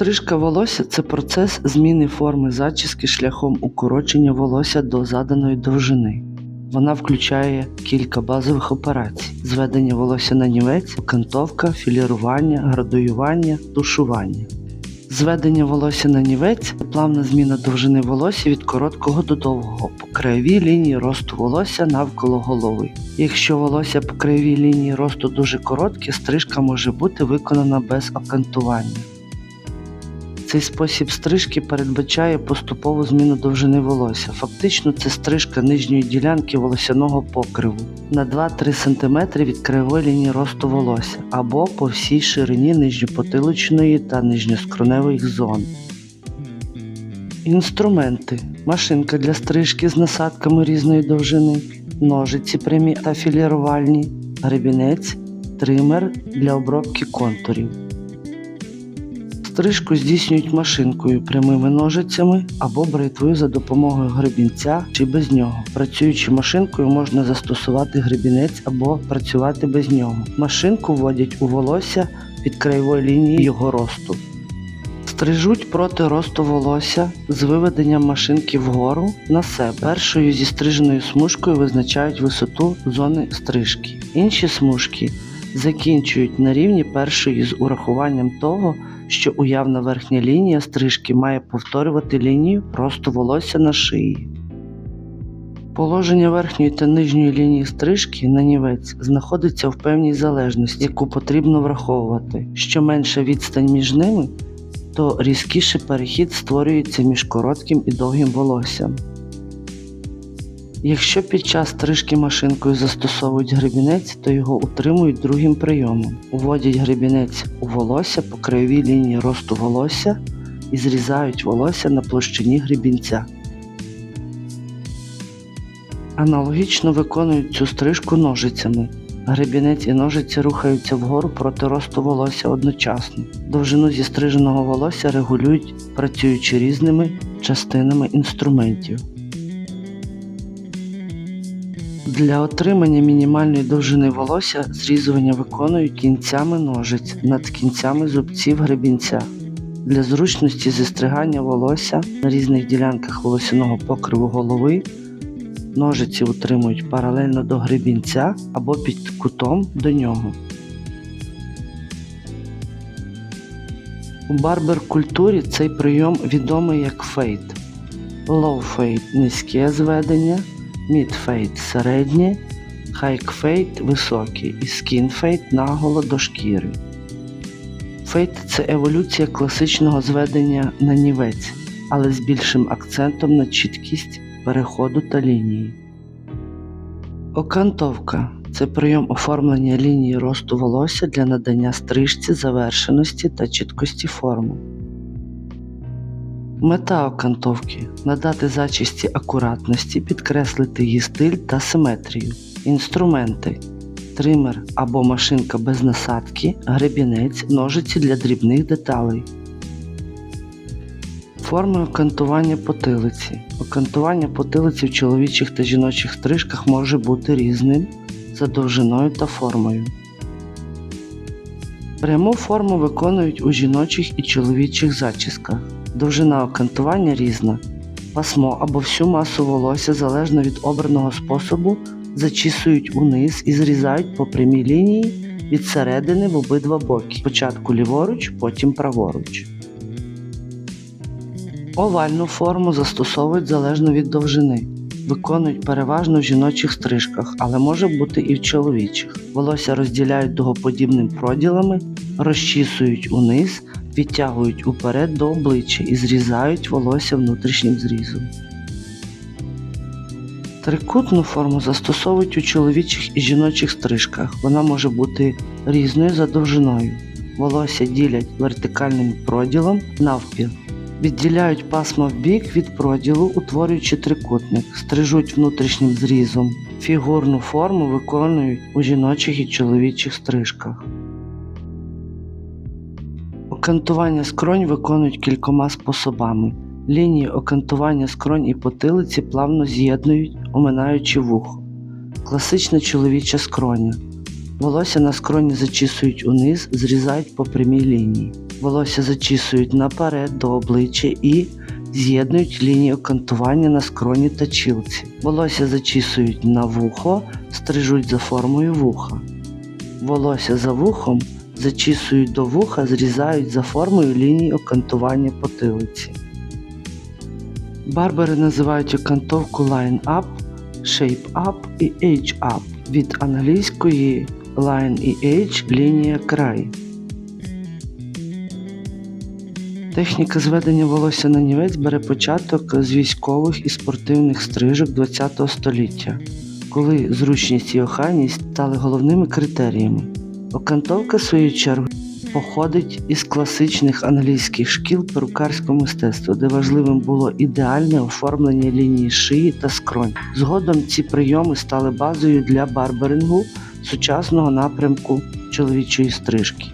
Стрижка волосся це процес зміни форми зачіски шляхом укорочення волосся до заданої довжини. Вона включає кілька базових операцій: зведення волосся на нівець, окантовка, філірування, градуювання, тушування. Зведення волосся на нівець плавна зміна довжини волосся від короткого до довгого по краєвій лінії росту волосся навколо голови. Якщо волосся по краєвій лінії росту дуже коротке, стрижка може бути виконана без окантування. Цей спосіб стрижки передбачає поступову зміну довжини волосся. Фактично, це стрижка нижньої ділянки волосяного покриву на 2-3 см від краєвої лінії росту волосся або по всій ширині нижньопотилочної та нижньоскроневих зон. Інструменти. Машинка для стрижки з насадками різної довжини, ножиці прямі та філірувальні, гребінець, тример для обробки контурів. Стрижку здійснюють машинкою прямими ножицями або бритвою за допомогою гребінця чи без нього. Працюючи машинкою, можна застосувати гребінець або працювати без нього. Машинку вводять у волосся від краєвої лінії його росту. Стрижуть проти росту волосся з виведенням машинки вгору на себе. Першою зі стриженою смужкою визначають висоту зони стрижки. Інші смужки закінчують на рівні першої з урахуванням того, що уявна верхня лінія стрижки має повторювати лінію росту волосся на шиї. Положення верхньої та нижньої лінії стрижки на нівець знаходиться в певній залежності, яку потрібно враховувати. Що менша відстань між ними, то різкіший перехід створюється між коротким і довгим волоссям. Якщо під час стрижки машинкою застосовують гребінець, то його утримують другим прийомом. Уводять гребінець у волосся по краєвій лінії росту волосся і зрізають волосся на площині гребінця. Аналогічно виконують цю стрижку ножицями. Гребінець і ножиці рухаються вгору проти росту волосся одночасно. Довжину зістриженого волосся регулюють, працюючи різними частинами інструментів. Для отримання мінімальної довжини волосся зрізування виконують кінцями ножиць над кінцями зубців гребінця. Для зручності зістригання волосся на різних ділянках волосяного покриву голови ножиці утримують паралельно до гребінця або під кутом до нього. У барбер-культурі цей прийом відомий як. Low fade – низьке зведення, fade – середнє, fade – високе і fade – наголо до шкіри. Фейд це еволюція класичного зведення на нівець, але з більшим акцентом на чіткість переходу та лінії. Окантовка це прийом оформлення лінії росту волосся для надання стрижці завершеності та чіткості форми. Мета окантовки надати зачісті акуратності, підкреслити її стиль та симетрію. Інструменти тример або машинка без насадки, гребінець, ножиці для дрібних деталей. Форми окантування потилиці. Окантування потилиці в чоловічих та жіночих стрижках може бути різним за довжиною та формою. Пряму форму виконують у жіночих і чоловічих зачісках. Довжина окантування різна. Пасмо або всю масу волосся залежно від обраного способу зачісують униз і зрізають по прямій лінії від середини в обидва боки. Спочатку ліворуч, потім праворуч. Овальну форму застосовують залежно від довжини. Виконують переважно в жіночих стрижках, але може бути і в чоловічих. Волосся розділяють дугоподібним проділами, розчісують униз, відтягують уперед до обличчя і зрізають волосся внутрішнім зрізом. Трикутну форму застосовують у чоловічих і жіночих стрижках. Вона може бути різною за довжиною. Волосся ділять вертикальним проділом навпіл. Відділяють пасма в бік від проділу, утворюючи трикутник, стрижуть внутрішнім зрізом. Фігурну форму виконують у жіночих і чоловічих стрижках. Окантування скронь виконують кількома способами. Лінії окантування скронь і потилиці плавно з'єднують, оминаючи вухо. Класична чоловіча скроня. Волосся на скроні зачісують униз, зрізають по прямій лінії. Волосся зачісують наперед до обличчя і з'єднують лінії окантування на скроні та чілці. Волосся зачісують на вухо, стрижуть за формою вуха. Волосся за вухом зачісують до вуха, зрізають за формою лінії окантування потилиці. Барбери називають окантовку line up, shape up і age up від англійської line і age лінія край. Техніка зведення волосся на нівець бере початок з військових і спортивних стрижок ХХ століття, коли зручність і охайність стали головними критеріями. Окантовка, в свою чергу, походить із класичних англійських шкіл перукарського мистецтва, де важливим було ідеальне оформлення лінії шиї та скронь. Згодом ці прийоми стали базою для барберингу сучасного напрямку чоловічої стрижки.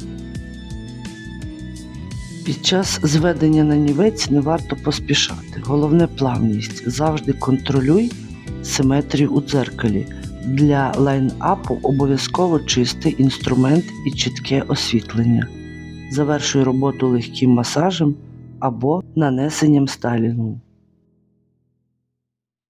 Під час зведення на нівець не варто поспішати. Головне плавність. Завжди контролюй симетрію у дзеркалі. Для лайнапу обов'язково чистий інструмент і чітке освітлення. Завершуй роботу легким масажем або нанесенням стайлінгу.